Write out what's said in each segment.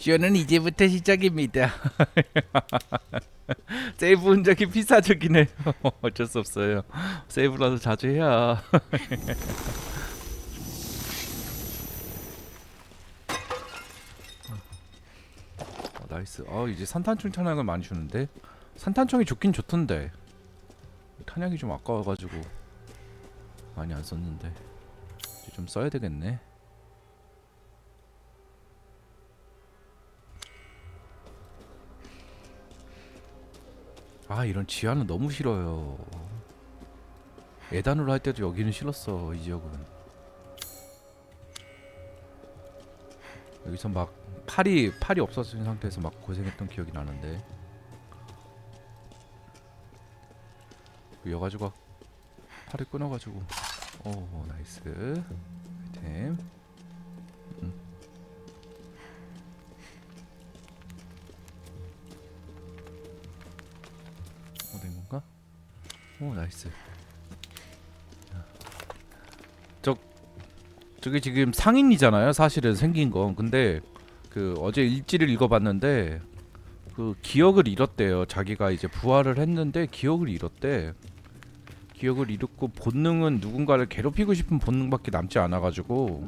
쇼는 이제부터 시작입니다. 세이브 흔적이 피사적이네. 요 어쩔 수 없어요. 세이브라도 자주 해야. 어, 나이스. 어 이제 산탄총 탄약을 많이 주는데 산탄총이 좋긴 좋던데 탄약이 좀 아까워가지고 많이 안 썼는데 이제 좀 써야 되겠네. 아 이런 지하는 너무 싫어요. 예단으로 할 때도 여기는 싫었어 이 지역은. 여기서 막 팔이 팔이 없어진 상태에서 막 고생했던 기억이 나는데. 여가지고 팔을 끊어가지고. 오 나이스. 아이템. 나이스. 저 저게 지금 상인이잖아요. 사실은 생긴 건. 근데 그 어제 일지를 읽어봤는데 그 기억을 잃었대요. 자기가 이제 부활을 했는데 기억을 잃었대. 기억을 잃었고 본능은 누군가를 괴롭히고 싶은 본능밖에 남지 않아가지고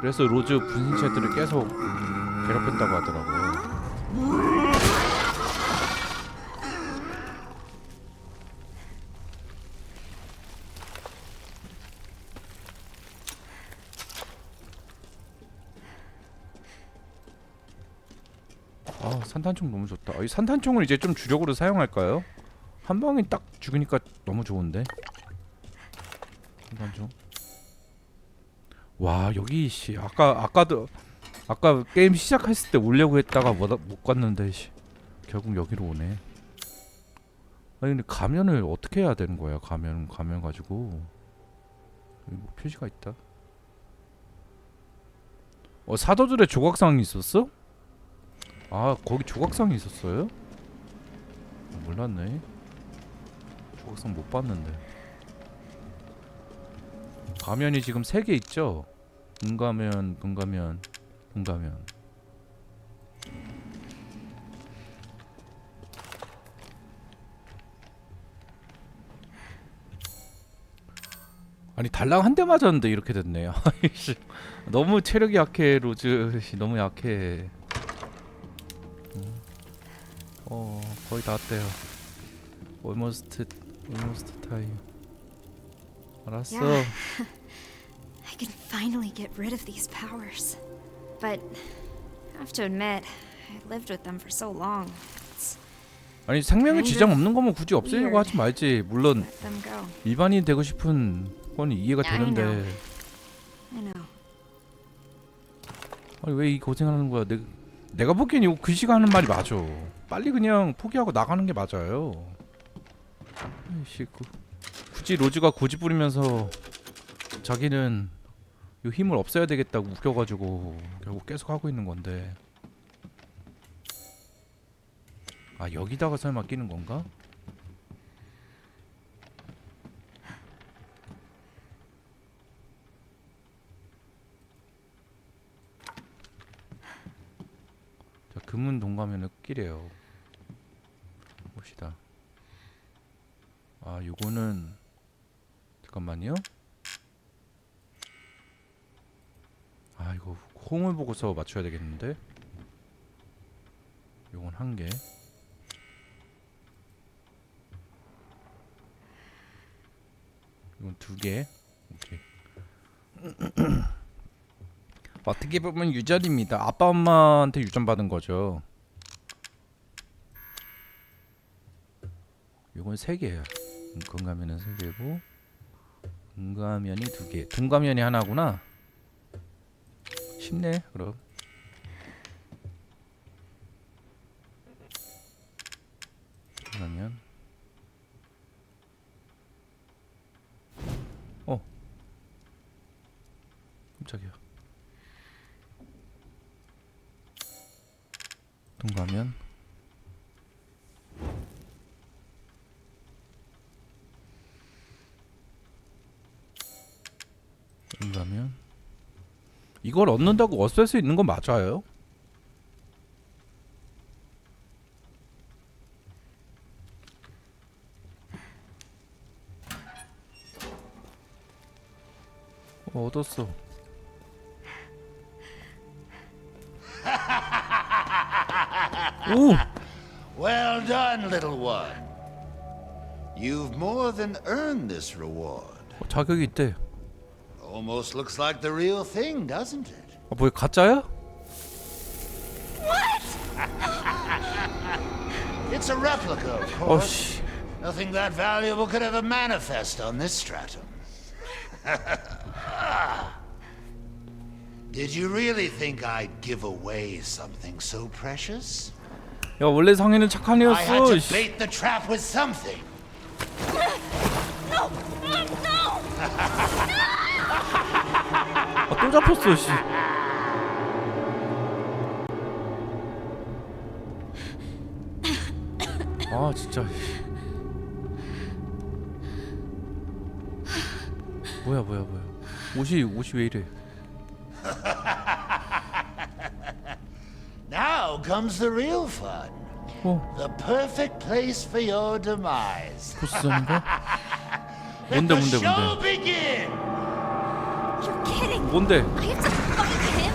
그래서 로즈 분신체들을 계속 괴롭혔다고 하더라고요. 산탄총 너무 좋다. 아, 이 산탄총을 이제 좀 주력으로 사용할까요? 한 방에 딱 죽으니까 너무 좋은데. 산탄총. 와 여기 씨 아까 아까도 아까 게임 시작했을 때 오려고 했다가 못, 못 갔는데 씨 결국 여기로 오네. 아니 근데 가면을 어떻게 해야 되는 거야? 가면 가면 가지고 뭐 표시가 있다. 어 사도들의 조각상이 있었어? 아 거기 조각상이 있었어요? 아, 몰랐네. 조각상 못 봤는데. 가면이 지금 세개 있죠? 은가면, 금가면, 금가면. 아니 달랑 한 대 맞았는데 이렇게 됐네요. 너무 체력이 약해 로즈. 씨, 너무 약해 어 거의 다 왔대요. almost almost time. 알았어. Yeah. I can finally get rid of these powers. But I have to admit, I lived with them for so long. It's 아니 생명에 지장 없는 거면 굳이 없애려고 하지 말지. 물론. 일반인 되고 싶은 건 이해가 되는데. 아니 왜 이 고생하는 거야? 내, 내가 보기엔 이거 그 시간 하는 말이 맞아. 빨리 그냥 포기하고 나가는 게 맞아요. 아이씨 그, 굳이 로즈가 고집 부리면서 자기는 이 힘을 없애야 되겠다고 웃겨가지고 결국 계속 하고 있는 건데. 아 여기다가 설마 끼는 건가? 금은 동가면을 끼래요. 봅시다. 아 요거는 잠깐만요. 아 이거 홈을 보고서 맞춰야 되겠는데. 요건 한 개. 이건 두 개. 오케이. 어떻게 보면 유전입니다. 아빠 엄마한테 유전 받은 거죠. 요건 세 개야. 건가면은 세 개고 금가면이 두 개. 동가면이 하나구나. 쉽네. 그럼. 금가면. 어. 깜짝이야. 동가면. 금가면. 이걸 얻는다고 얻을 수 있는 건 맞아요? 어, 얻었어. 오! Well done, little one. You've more than earned this reward. 어, 자격이 있대. Almost looks like the real thing, doesn't it? 아, 뭐야 가짜야? It's a replica, of 어 course. 씨. Nothing that valuable could ever manifest on this stratum. Did you really think I'd give away something so precious? 야 원래 상인은 착한 I had 애였어. to 씨. bait the trap with something. 아, 또 잡혔어 씨. 아 진짜. 씨. 뭐야 뭐야 뭐야. 옷이 옷이 왜 이래? Now comes the real fun. 어 The perfect place for your demise. 보스전인가? Let 뭔데 the 뭔데 show 뭔데? begin. You're kidding. 뭔데? I have to fight him.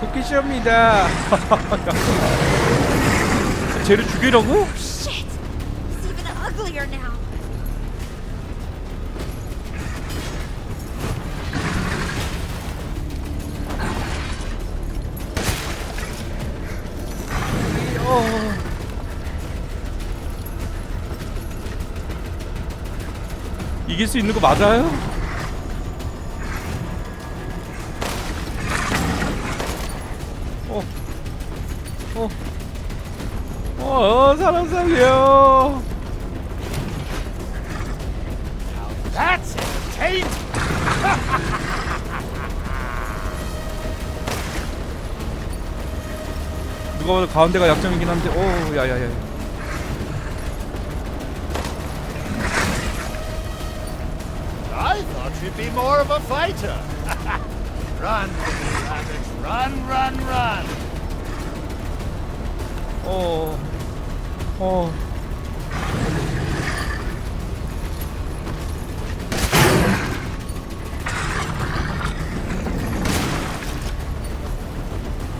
토끼쇼입니다. 쟤를 죽이려고? Shit. 이길 수 있는 거 맞아요? 가 가운데가 약점이긴 한데, 오, 야야야. I thought you'd be more of a fighter. run, little rabbit. Run, run, run. 어, 어.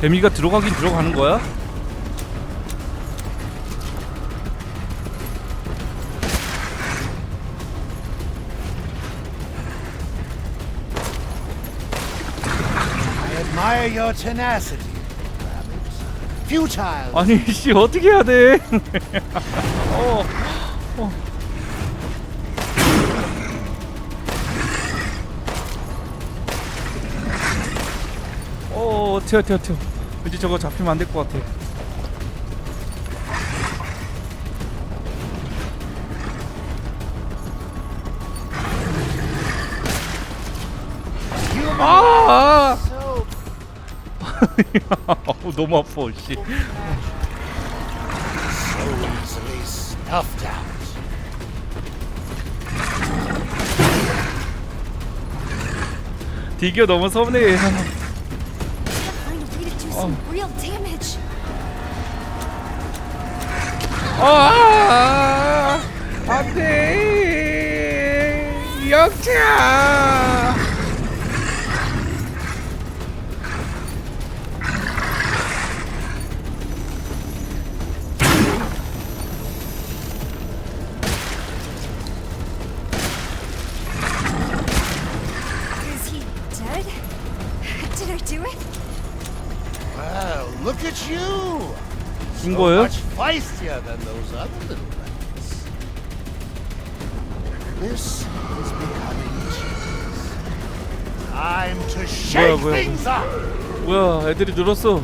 데미가 들어가긴 들어가는 거야? Admire your tenacity. Futile. 아니 씨 어떻게 해야 돼? 어, 어. 어, 튀어 튀어 튀어. 왠지 저거 잡히면 안 될 것 같아. 아! 어, 너무 아파, 씨. 디겨 너무 서운해. 아, 안돼, 영차. Did I do it? Well, look at you. 준 So 거예요? much feistier than those other little rabbits. This is becoming cheese. Time to shake 뭐야. things up. 뭐야, 애들이 늘었어.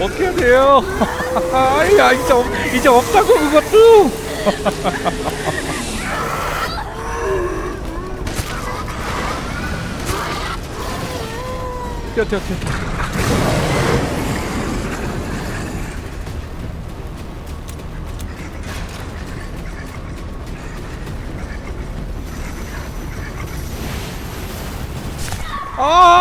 어떻게 돼요? 아야 이제 이제 없다고 그것도. 뛰어 뛰어 뛰어. 아!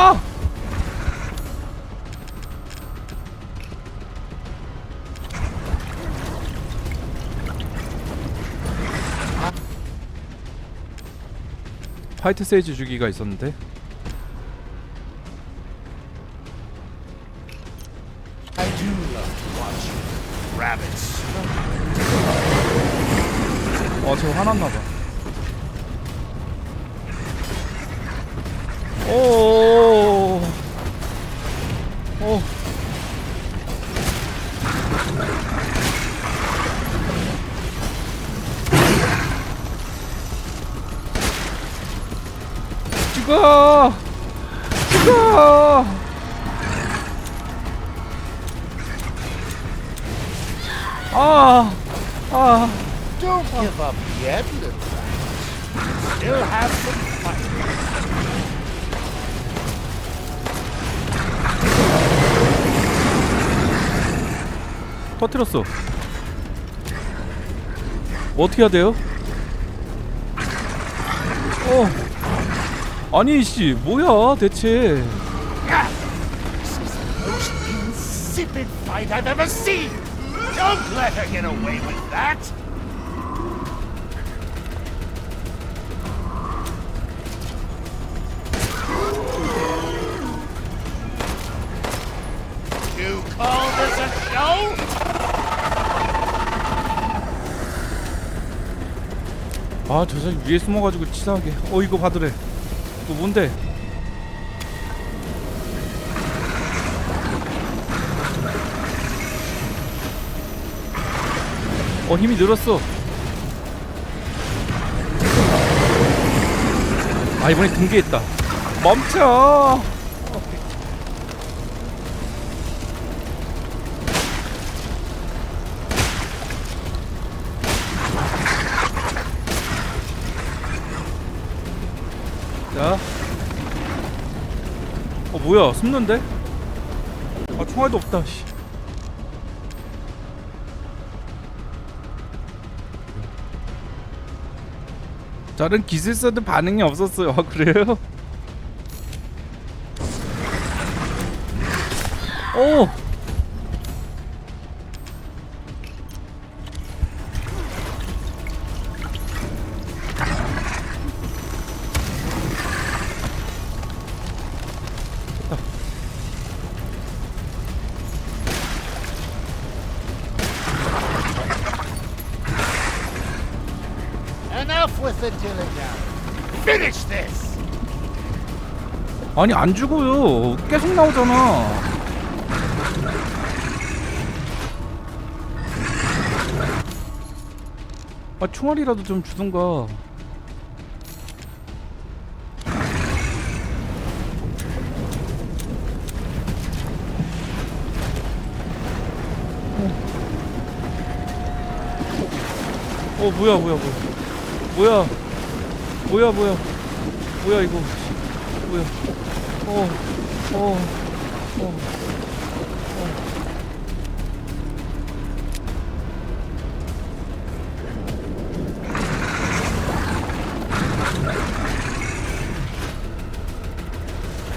화이트 세이지 주기가 있었는데 rabbits. 어저 화났나봐 오 오. 아 아. Have some fight. 터뜨렸어. 어떻게 해야 돼요? 어. 아니 씨, 뭐야 대체? This is the most insipid fight I've ever seen. Don't let her get away with that. You call this a show? 아, 저 새끼 위에 숨어가지고 치사하게. 어, 이거 받으래. 뭔데? 어, 힘이 늘었어. 아, 이번에 등기했다. 멈춰! 자. 어 뭐야 숨는데? 아 총알도 없다 씨. 다른 기술사도 반응이 없었어요. 아 그래요? Enough with the dally. Finish this. 아니 안 죽어요. 계속 나오잖아. 아 총알이라도 좀 주던가. 어 뭐야 뭐야 뭐야 뭐야 뭐야 뭐야 뭐야 이거 뭐야 어, 어, 어, 어.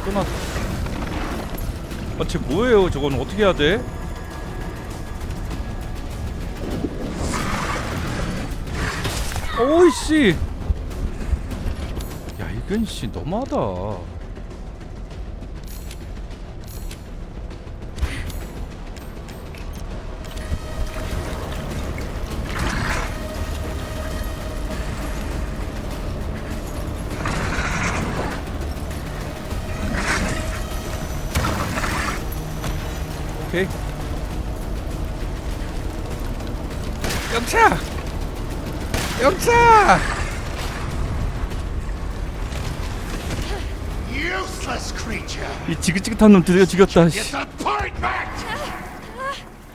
끊어. 아, 쟤 뭐예요? 저건 어떻게 해야 돼? 오이씨. 야, 이건 씨 너무하다. 오케이. 영차! Creature. 이 지긋지긋한 놈 드디어 죽였다. 씨.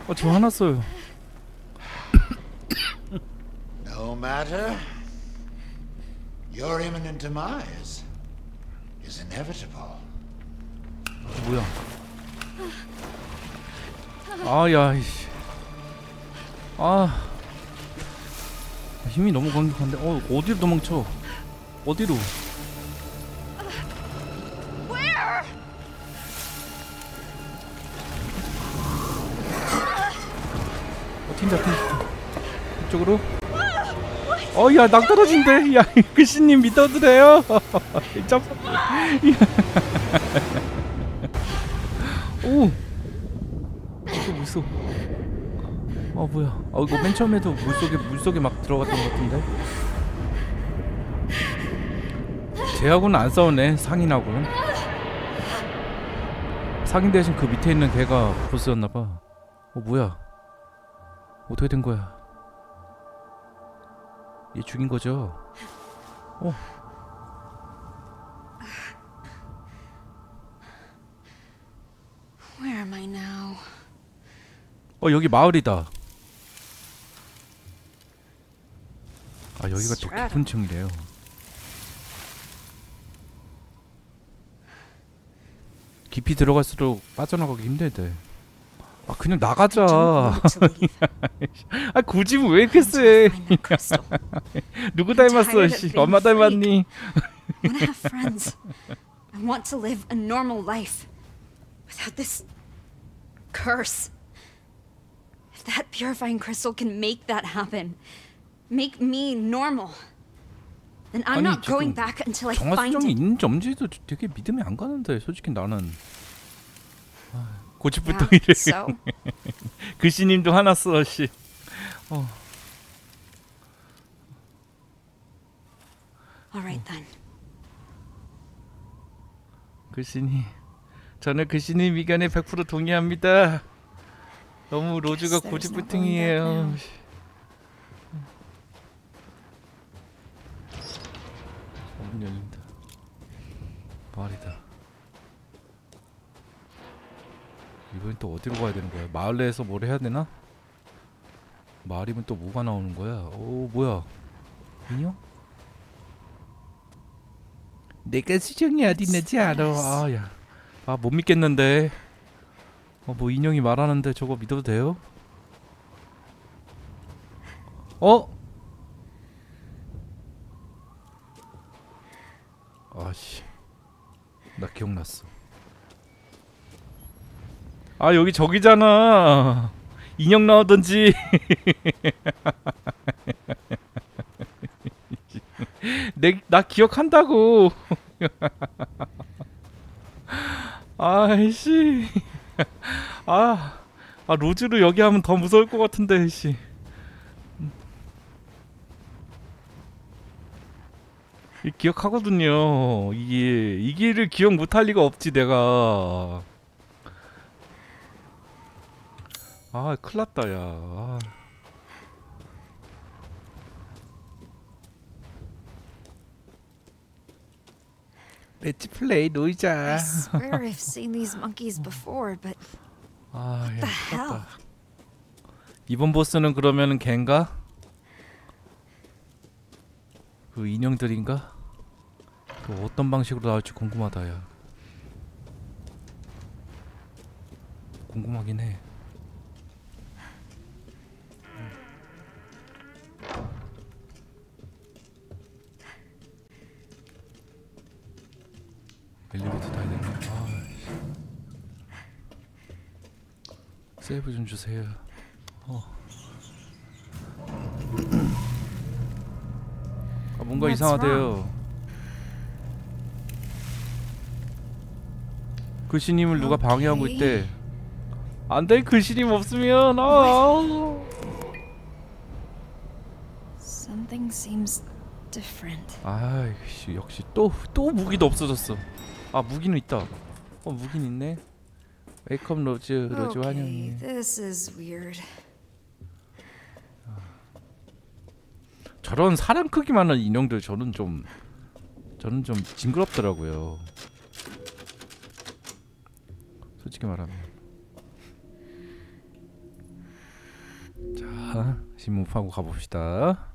어, 저 화났어요. No matter. Your imminent demise is inevitable. 뭐야? 아, 야, 이씨. 아. 힘이 너무 강력한데. 어, 어디로 도망쳐? 어디로? 어, 튄다, 튄다. 이쪽으로? 어야 낙 떨어진대 야 글씨님 믿어드래요 점 오 이거 무 서아 뭐야? 아 이거 맨 처음에도 물 속에 물 속에 막 들어갔던 것 같은데? 쟤하고는 안 싸우네 상인하고는. 상인 대신 그 밑에 있는 걔가 보스였나 봐. 어 뭐야? 어떻게 된 거야? 얘 죽인 거죠? 어? 어 여기 마을이다. 아 여기가 또 깊은 층이래요. 깊이 들어갈수록 빠져나가기 힘들대. 아 그냥 나가자. 아 굳이 왜 이렇게 세? 누구 닮았어? 씨 엄마. 닮았니? I want to have friends. I want to live a normal life without this curse. That purifying crystal can make that happen, make me normal, then I'm 아니, not going 지금 back until I find 정화수정이 it. 있는지 없는지도 되게 믿음이 안 가는데 솔직히 나는 아, Yeah, 고집부통이래. so 글씨님도 화났어 씨. all right then. 글씨님 저는 글씨님 의견에 100% 동의합니다. 너무 로즈가 어, 문 열린다. 마을이다. 이번엔 또 어디로 가야 되는 거야? 마을 내에서 뭘 해야 되나? 마을이면 또 뭐가 나오는 거야? 오 뭐야? 인형? 내가 수정이 어디 있는지 알아. 아야, 아 못 믿겠는데. 어 뭐 인형이 말하는데 저거 믿어도 돼요? 어? 아씨 나 기억났어. 아 여기 저기잖아. 인형 나오던지. 내, 나 기억한다고. 아이씨 아, 아 로즈로 여기 하면 더 무서울 것 같은데 씨이 기억하거든요. 이게 이 길을 기억 못할 리가 없지 내가. 아, 큰일 났다 야. 렛츠 플레이 I 놀자. swear I've seen these monkeys before, but 아, 야, the 큰일났다. hell? 이번 보스는 그러면은 걘가? 그 인형들인가? 또 어떤 방식으로 나올지 궁금하다 야 궁금하긴 해 세이브 좀 주세요 아, 뭔가 What's 이상하대요. 글씨님을 누가 방해하고 오케이. 있대. 안돼 글씨님 없으면 아. something seems different. 아이씨 역시 또 또 무기도 없어졌어. 아 무기는 있다. 어 무기는 있네. 웨이크업 로즈 로즈 환영이. this is weird. 저런 사람 크기만한 인형들 저는 좀 저는 좀 징그럽더라고요. 솔직히 말하면. 자, 신문하고 가봅시다.